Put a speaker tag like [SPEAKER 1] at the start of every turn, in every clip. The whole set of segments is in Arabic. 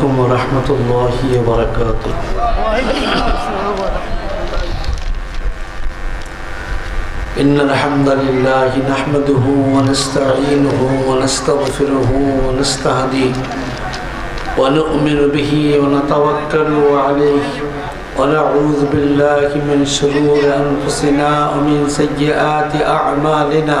[SPEAKER 1] عليكم ورحمة الله وبركاته. إن الحمد لله نحمده ونستعينه ونستغفره ونستهديه ونؤمن به ونتوكل عليه ونعوذ بالله من شرور أنفسنا ومن سيئات أعمالنا.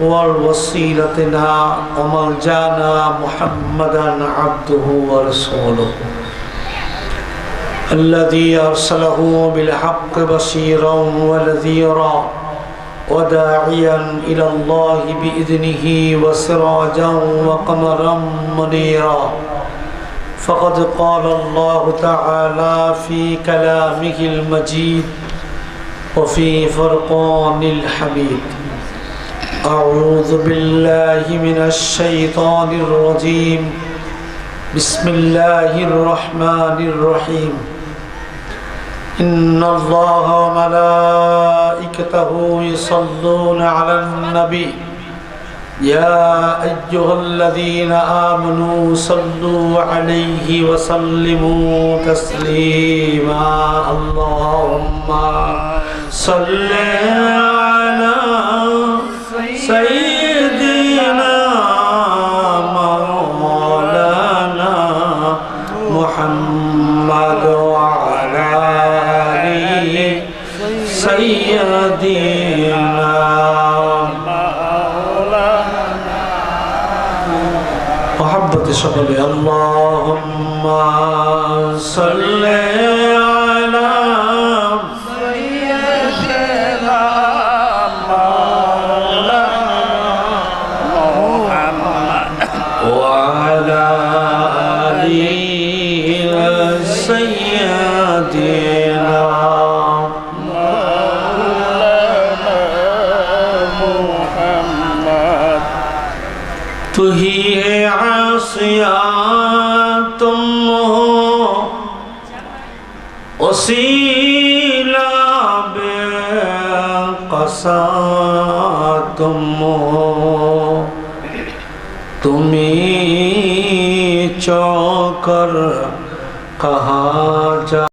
[SPEAKER 1] والوسيلتنا وملجانا محمدا عبده ورسوله الذي أرسله بالحق بشيرا ونذيرا وداعيا إلى الله بإذنه وسراجا وقمرا منيرا فقد قال الله تعالى في كلامه المجيد وفي فرقان الحميد أعوذ بالله من الشيطان الرجيم. بسم الله الرحمن الرحيم. إن الله وملائكته يصلون على النبي. يا أيها الذين آمنوا صلوا عليه وسلموا تسليما. اللهم صل على محمد وعلى آله سيدنا محبة شغل اللهم صل تو ہی ہے عاصیہ، تم ہو وسیلہ بے قصا تم ہو تمہیں چوکر کہا جا